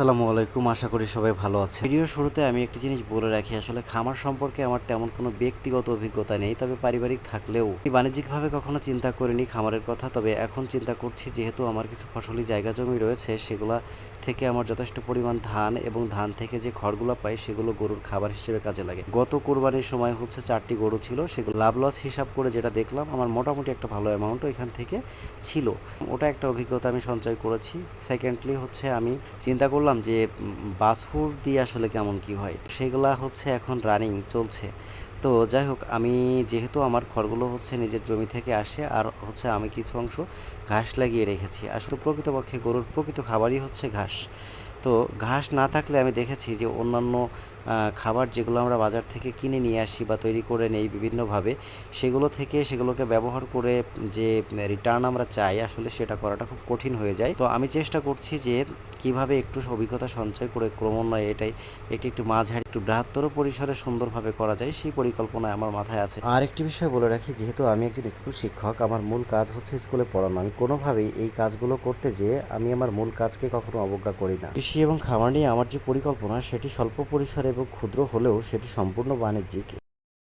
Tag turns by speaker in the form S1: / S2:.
S1: আসসালামু আলাইকুম, আশা করি সবাই ভালো আছে ভিডিও শুরুতে আমি একটি জিনিস বলে রাখি, আসলে খামার সম্পর্কে আমার তেমন কোনো ব্যক্তিগত অভিজ্ঞতা নেই, তবে পারিবারিক থাকলেও। আমি বাণিজ্যিকভাবে কখনো চিন্তা করিনি খামারের কথা, তবে এখন চিন্তা করছি যেহেতু আমার কিছু ফসলি জায়গা জমি রয়েছে, সেগুলা থেকে আমার যথেষ্ট পরিমাণ ধান এবং ধান থেকে যে খড়গুলো পাই, সেগুলো গরুর খাবার হিসেবে কাজে লাগে। গত কোরবানির সময় হচ্ছে চারটি গরু ছিল, সেগুলো লাভ লস হিসাব করে যেটা দেখলাম, আমার মোটামুটি একটা ভালো অ্যামাউন্ট এখান থেকে ছিল। ওটা একটা অভিজ্ঞতা আমি সঞ্চয় করেছি। সেকেন্ডলি হচ্ছে আমি চিন্তা করলাম যে বাসফুর দিয়ে আসলে কেমন কি হয়? সেগুলা হচ্ছে এখন রানিং চলছে। তো যাই হোক, আমি যেহেতু আমার খড়গুলো হচ্ছে নিজের জমি থেকে আসে, আর হচ্ছে আমি কিছু অংশ ঘাস লাগিয়ে রেখেছি। আসলে প্রকৃতপক্ষে গরুর প্রকৃত খাবারই হচ্ছে ঘাস। তো ঘাস না থাকলে আমি দেখেছি যে অন্যান্য খাবার যেগুলো আমরা বাজার থেকে কিনে নিয়ে আসি বা তৈরি করে নেই বিভিন্নভাবে, সেগুলো থেকে সেগুলোকে ব্যবহার করে যে রিটার্ন আমরা চাই, আসলে সেটা করাটা খুব কঠিন হয়ে যায়। তো আমি চেষ্টা করছি যে কীভাবে একটু অভিজ্ঞতা সঞ্চয় করে ক্রমান্বয়ে এটাই একটি, একটু মাঝারি, একটু বৃহত্তর পরিসরে সুন্দরভাবে করা যায়, সেই পরিকল্পনা আমার মাথায় আছে। আর একটি বিষয় বলে রাখি, যেহেতু আমি একজন স্কুল শিক্ষক, আমার মূল কাজ হচ্ছে স্কুলে পড়ানো আমি কোনোভাবেই এই কাজগুলো করতে যেয়ে আমি আমার মূল কাজকে কখনো অবজ্ঞা করি না। কৃষি এবং খামার নিয়ে আমার যে পরিকল্পনা, সেটি স্বল্প পরিসরে এবং ক্ষুদ্র হলেও সেটি সম্পূর্ণ বাণিজ্যিক